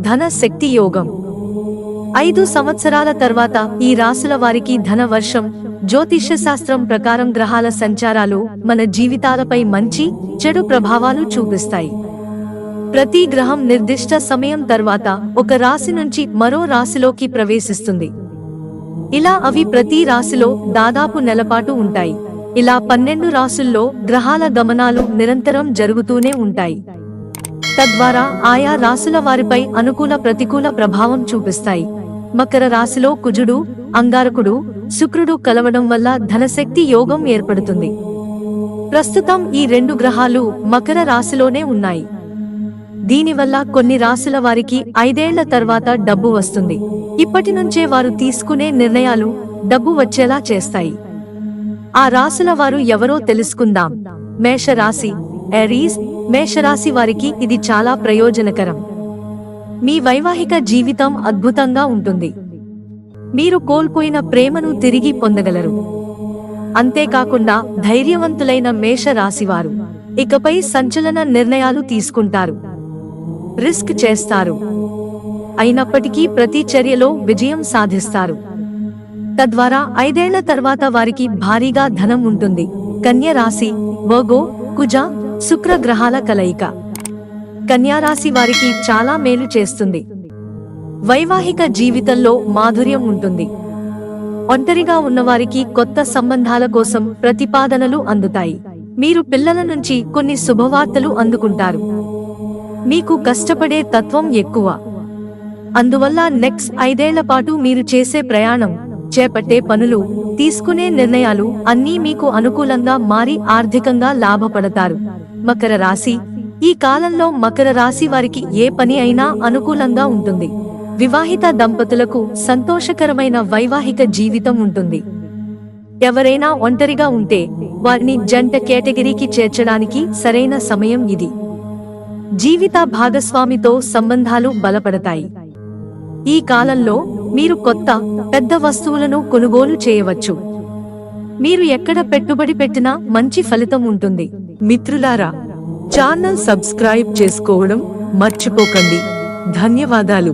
ధన శక్తి యోగం ఐదు సంవత్సరాల తర్వాత ఈ రాసుల వారికి ధన వర్షం జ్యోతిష్య శాస్త్రం ప్రకారం గ్రహాల సంచారాలు మన జీవితాలపై మంచి చెడు ప్రభావాలు చూపిస్తాయి. ప్రతి గ్రహం నిర్దిష్ట సమయం తర్వాత ఒక రాశి నుంచి మరో రాశిలోకి ప్రవేశిస్తుంది. ఇలా అవి ప్రతి రాశిలో దాదాపు నెలపాటు ఉంటాయి. ఇలా పన్నెండు రాసుల్లో గ్రహాల గమనాలు నిరంతరం జరుగుతూనే ఉంటాయి. తద్వారా ఆయా రాసుల వారిపై అనుకూల ప్రతికూల ప్రభావం చూపిస్తాయి. మకర రాశిలో కుజుడు అంగారకుడు శుక్రుడు కలవడం వల్ల ధనశక్తి యోగం ఏర్పడుతుంది. ప్రస్తుతం ఈ రెండు గ్రహాలు మకర రాశిలోనే ఉన్నాయి. దీనివల్ల కొన్ని రాశుల వారికి ఐదేళ్ళ తర్వాత డబ్బు వస్తుంది. ఇప్పటి నుంచే వారు తీసుకునే నిర్ణయాలు డబ్బు వచ్చేలా చేస్తాయి. ఆ రాశుల వారు ఎవరో తెలుసుకుందాం. మేషరాశి ఎరీస్ మేషరాశి వారికి ఇది చాలా ప్రయోజనకరం. మీ వైవాహిక జీవితం అద్భుతంగా ఉంటుంది. మీరు కోల్పోయిన ప్రేమను తిరిగి పొందగలరు. అంతేకాకుండా ధైర్యవంతులైన మేష రాశివారు ఇకపై సంచలన నిర్ణయాలు తీసుకుంటారు. రిస్క్ చేస్తారు. అయినప్పటికీ ప్రతి చర్యలో విజయం సాధిస్తారు. తద్వారా ఐదేళ్ళ తర్వాత వారికి భారీగా ధనం ఉంటుంది. కన్య రాశి కుజ శుక్ర గ్రహాల కలయిక. కన్యారాశి వారికి చాలా మేలు చేస్తుంది. వైవాహిక జీవితంలో మాధుర్యం ఉంటుంది. ఒంటరిగా ఉన్నవారికి కొత్త సంబంధాల కోసం ప్రతిపాదనలు అందుతాయి. మీరు పిల్లల నుంచి కొన్ని శుభవార్తలు అందుకుంటారు. మీకు కష్టపడే తత్వం ఎక్కువ. అందువల్ల నెక్స్ట్ ఐదేళ్ళ పాటు మీరు చేసే ప్రయాణం చేపట్టే పనులు తీసుకునే నిర్ణయాలు అన్నీ మీకు అనుకూలంగా మారి ఆర్థికంగా లాభపడతారు. మకర రాశి. ఈ కాలంలో మకర రాశి వారికి ఏ పని అయినా అనుకూలంగా ఉంటుంది. వివాహిత దంపతులకు సంతోషకరమైన వైవాహిక జీవితం ఉంటుంది. ఎవరైనా ఒంటరిగా ఉంటే వారిని జంట కేటగిరీకి చేర్చడానికి సరైన సమయం ఇది. జీవిత భాగస్వామితో సంబంధాలు బలపడతాయి. ఈ కాలంలో మీరు కొత్త పెద్ద వస్తువులను కొనుగోలు చేయవచ్చు. మీరు ఎక్కడ పెట్టుబడి పెట్టినా మంచి ఫలితం ఉంటుంది. మిత్రులారా ఛానల్ సబ్స్క్రైబ్ చేసుకోవడం మర్చిపోకండి. ధన్యవాదాలు.